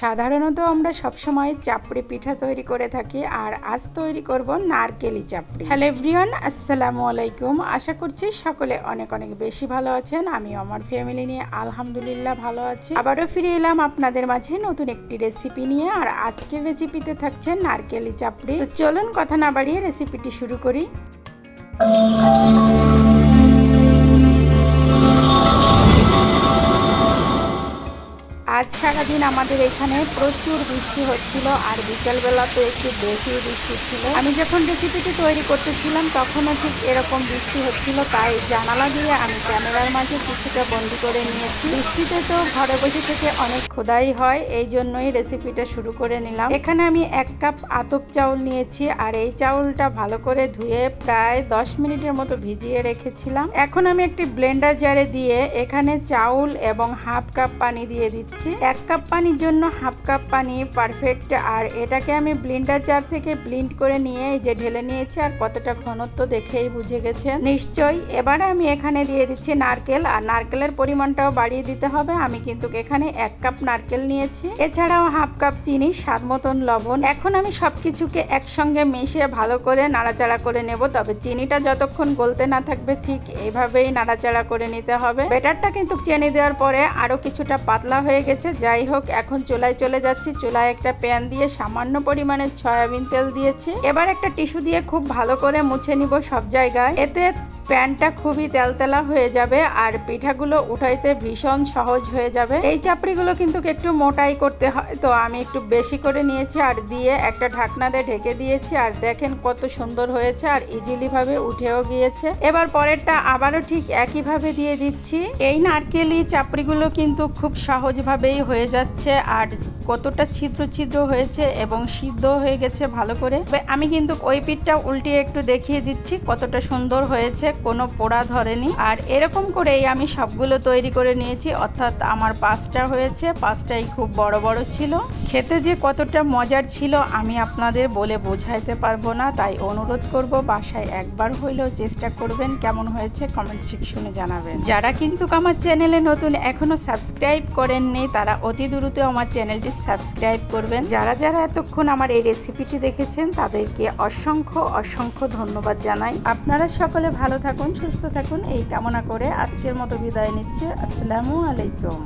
সাধারণত আমরা সবসময় চাপড়ি পিঠা তৈরি করে থাকি, আর আজ তৈরি করব নারকেলি চাপড়ি। হ্যালো এভরিওয়ান, আসসালামু আলাইকুম। আশা করছি সকলে অনেক অনেক বেশি ভালো আছেন। আমি আমার ফ্যামিলি নিয়ে আলহামদুলিল্লাহ ভালো আছি। আবারও ফিরে এলাম আপনাদের মাঝে নতুন একটি রেসিপি নিয়ে, আর আজকের রেসিপিতে থাকছে নারকেলি চাপড়ি। তো চলুন কথা না বাড়িয়ে রেসিপিটি শুরু করি। আজ সারাদিন আমাদের এখানে প্রচুর বৃষ্টি হচ্ছিল, আর বিকেলবেলা তো একটু বেশি বৃষ্টি ছিল। আমি যখন রেসিপিটি তৈরি করতেছিলাম, তখনও ঠিক এরকম বৃষ্টি হচ্ছিল, তাই জানালা দিয়ে আমি ক্যামেরার মাঝে কিছুটা বন্দি করে নিয়েছি। বৃষ্টিতে তো ঘরে বসে থেকে অনেক খোদাই হয়, এই জন্যই রেসিপিটা শুরু করে নিলাম। এখানে আমি এক কাপ আতপ চাউল নিয়েছি, আর এই চাউলটা ভালো করে ধুয়ে প্রায় দশ মিনিটের মতো ভিজিয়ে রেখেছিলাম। এখন আমি একটি ব্লেন্ডার জারে দিয়ে এখানে চাউল এবং হাফ কাপ পানি দিয়ে দিচ্ছি। এক কাপ পানির জন্য হাফ কাপ পানি পারফেক্ট আর এটাকে আমি ব্লিন্ডার জার থেকে ব্লিন্ড করে নিয়ে এই যে ঢেলে নিয়েছি, আর কতটা ঘনত্ব দেখেই বুঝে গেছে নিশ্চয়ই, এবারে আমি এখানে দিয়ে দিচ্ছি নারকেল, আর নারকেলের পরিমাণটাও বাড়িয়ে দিতে হবে। আমি কিন্তু এখানে এক কাপ নারকেল নিয়েছি। এছাড়াও হাফ কাপ চিনি, স্বাদ মতন লবণ। এখন আমি সবকিছুকে একসঙ্গে মিশিয়ে ভালো করে নাড়াচাড়া করে নেব। তবে চিনিটা যতক্ষণ গলতে না থাকবে, ঠিক এইভাবেই নাড়াচাড়া করে নিতে হবে। বেটারটা কিন্তু চিনি দেওয়ার পরে আরও কিছুটা পাতলা হয়ে গেছে। যাই হোক, এখন চোলায় চলে যাচ্ছি। চোলায় একটা প্যান দিয়ে সামান্য পরিমাণে সয়াবিন তেল দিয়েছি। এবার একটা টিস্যু দিয়ে খুব ভালো করে মুছে নিব সব জায়গায়। এতে প্যানটা খুবই তেলতেলা হয়ে যাবে আর পিঠাগুলো উঠাইতে ভীষণ সহজ হয়ে যাবে। এই চাপড়িগুলো কিন্তু একটু মোটাই করতে হয়, তো আমি একটু বেশি করে নিয়েছি আর দিয়ে একটা ঢাকনা দিয়ে ঢেকে দিয়েছি আর দেখেন কত সুন্দর হয়েছে আর ইজিলি ভাবে উঠেও গিয়েছে। এবার পরেরটা আবারও ঠিক একইভাবে দিয়ে দিচ্ছি। এই নারকেলি চাপড়িগুলো কিন্তু খুব সহজভাবেই হয়ে যাচ্ছে আর কতটা ছিদ্র ছিদ্র হয়েছে এবং সিদ্ধ হয়ে গেছে ভালো করে। আমি কিন্তু ওই পিঠটা উল্টিয়ে একটু দেখিয়ে দিচ্ছি কতটা সুন্দর হয়েছে কোনো পোড়া ধরেনি। আর এরকম করেই আমি সবগুলো তৈরি করে নিয়েছি। অর্থাৎ আমার পাঁচটা হয়েছে। পাঁচটাই খুব বড় বড় ছিল। খেতে যে কতটা মজার ছিল আমি আপনাদের বলে বোঝাইতে পারব না। তাই অনুরোধ করব, বাসায় একবার হইলেও চেষ্টা করবেন কেমন হয়েছে কমেন্ট সেকশনে জানাবেন। যারা কিন্তু আমার চ্যানেলে নতুন, এখনও সাবস্ক্রাইব করেননি, তারা অতি দ্রুত আমার চ্যানেলটি সাবস্ক্রাইব করবেন। যারা যারা এতক্ষণ আমার এই রেসিপিটি দেখেছেন, তাদেরকে অসংখ্য অসংখ্য ধন্যবাদ জানাই। আপনারা সকলে ভালো থাকুন সুস্থ থাকুন। এই কামনা করে আজকের মতো বিদায় নিচ্ছে। আসসালামু আলাইকুম।